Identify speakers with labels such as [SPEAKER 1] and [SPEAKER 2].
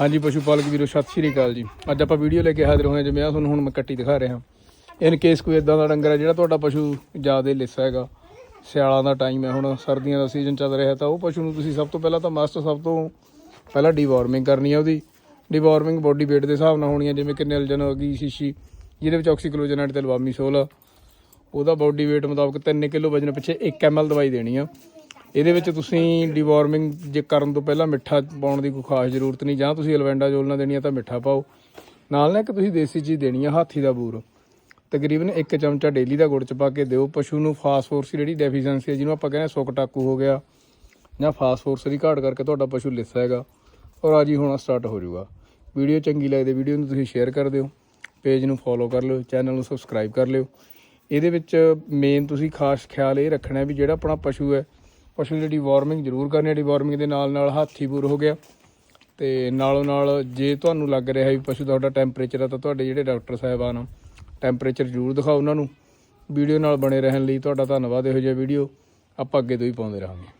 [SPEAKER 1] ਹਾਂਜੀ, ਪਸ਼ੂ ਪਾਲਕ ਵੀਰੋ, ਸਤਿ ਸ਼੍ਰੀ ਅਕਾਲ ਜੀ। ਅੱਜ ਆਪਾਂ ਵੀਡੀਓ ਲੈ ਕੇ ਹਾਜ਼ਰ ਹੋਏ ਹਾਂ, ਜਿਵੇਂ ਆ ਤੁਹਾਨੂੰ ਹੁਣ ਮੈਂ ਕੱਟੀ ਦਿਖਾ ਰਿਹਾ। ਇਨ ਕੇਸ ਕੋਈ ਇਦਾਂ ਦਾ ਡੰਗਰ ਹੈ ਜਿਹੜਾ ਤੁਹਾਡਾ ਪਸ਼ੂ ਜ਼ਿਆਦਾ ਲਿੱਸਾ ਹੈਗਾ। ਸਿਆਲਾਂ ਦਾ ਟਾਈਮ ਹੈ ਹੁਣ, ਸਰਦੀਆਂ ਦਾ ਸੀਜ਼ਨ ਚੱਲ ਰਿਹਾ ਤਾਂ ਉਹ ਪਸ਼ੂ ਨੂੰ ਤੁਸੀਂ ਸਭ ਤੋਂ ਪਹਿਲਾਂ ਤਾਂ ਮਸਟ ਸਭ ਤੋਂ ਪਹਿਲਾਂ ਡੀਵਾਰਮਿੰਗ ਕਰਨੀ ਹੈ ਉਹਦੀ। ਡੀਵਾਰਮਿੰਗ ਬੋਡੀ weight ਦੇ ਹਿਸਾਬ ਨਾਲ ਹੋਣੀ ਹੈ, ਜਿਵੇਂ ਕਿ ਨਿਲਜਨ ਹੋ ਗਈ, ਸ਼ੀਸ਼ੀ, ਜਿਹਦੇ ਵਿੱਚ ਆਕਸੀਕਲੋਜਨੇਟ ਤੇ ਲਵਾਮੀ ਸੋਲ ਆ। ਉਹਦਾ ਬੋਡੀ weight ਮੁਤਾਬਕ 3 ਕਿਲੋ ਵਜਨ ਪਿੱਛੇ 1 ml ਦਵਾਈ ਦੇਣੀ ਆ। ਇਹਦੇ ਵਿੱਚ ਤੁਸੀਂ ਡੀਵਾਰਮਿੰਗ ਜੇ ਕਰਨ ਤੋਂ ਪਹਿਲਾਂ ਮਿੱਠਾ ਪਾਉਣ ਦੀ ਕੋਈ ਖਾਸ ਜ਼ਰੂਰਤ ਨਹੀਂ, ਜਾਂ ਤੁਸੀਂ ਅਲਵੈਂਡਾ ਜੋਲ ਦੇਣੀ ਆ ਤਾਂ ਮਿੱਠਾ ਪਾਓ। ਨਾਲ ਨਾ ਇੱਕ ਤੁਸੀਂ ਦੇਸੀ ਚੀਜ਼ ਦੇਣੀ ਆ, ਹਾਥੀ ਦਾ ਬੂਰ। ਤਕਰੀਬਨ 1 ਚਮਚਾ ਡੇਲੀ ਦਾ ਗੁੜ ਚ ਪਾ ਕੇ ਦਿਓ। ਪਸ਼ੂ ਨੂੰ ਫਾਸਫੋਰਸ ਦੀ ਜਿਹੜੀ ਡੈਫੀਸ਼ੀਐਂਸੀ ਹੈ ਜਿਹਨੂੰ ਆਪਾਂ ਕਹਿੰਦੇ ਆ ਸੁੱਕ ਟਾਕੂ ਹੋ ਗਿਆ, ਜਾਂ ਫਾਸਫੋਰਸ ਦੀ ਘਾਟ ਕਰਕੇ ਤੁਹਾਡਾ ਪਸ਼ੂ ਲਿੱਸਾ ਹੈਗਾ। ਔਰ ਰਾਜੀ ਹੋਣਾ ਸਟਾਰਟ ਹੋ ਜਾਊਗਾ। ਵੀਡੀਓ ਚੰਗੀ ਲੱਗਦੀ ਵੀਡੀਓ ਨੂੰ ਤੁਸੀਂ ਸ਼ੇਅਰ ਕਰ ਦਿਓ। ਪੇਜ ਨੂੰ ਫੋਲੋ ਕਰ ਲਿਓ ਚੈਨਲ ਨੂੰ ਸਬਸਕ੍ਰਾਈਬ ਕਰ ਲਿਓ। ਇਹਦੇ ਵਿੱਚ ਮੇਨ ਤੁਸੀਂ ਖਾਸ ਖਿਆਲ ਇਹ ਰੱਖਣਾ ਵੀ ਜਿਹੜਾ ਆਪਣਾ ਪਸ਼ੂ ਹੈ ਪਸ਼ੂ ਦੀ ਜਿਹੜੀ ਵਾਰਮਿੰਗ ਜ਼ਰੂਰ ਕਰਨੀ ਹੈ ਡੀਵਾਰਮਿੰਗ ਦੇ ਨਾਲ ਨਾਲ ਹਾਥੀ ਬੂਰ ਹੋ ਗਿਆ। ਤੇ ਨਾਲੋਂ ਨਾਲ ਜੇ ਤੁਹਾਨੂੰ ਲੱਗ ਰਿਹਾ ਵੀ ਪਸ਼ੂ ਦਾ ਤੁਹਾਡਾ ਟੈਂਪਰੇਚਰ ਆ, ਤਾਂ ਤੁਹਾਡੇ ਜਿਹੜੇ ਡਾਕਟਰ ਸਾਹਿਬਾਨ ਆ ਟੈਂਪਰੇਚਰ ਜ਼ਰੂਰ ਦਿਖਾਓ ਉਹਨਾਂ ਨੂੰ। ਵੀਡੀਓ ਨਾਲ ਬਣੇ ਰਹਿਣ ਲਈ ਤੁਹਾਡਾ ਧੰਨਵਾਦ, ਇਹੋ ਜਿਹਾ ਵੀਡੀਓ ਆਪਾਂ ਅੱਗੇ ਤੋਂ ਹੀ ਪਾਉਂਦੇ ਰਹਾਂਗੇ।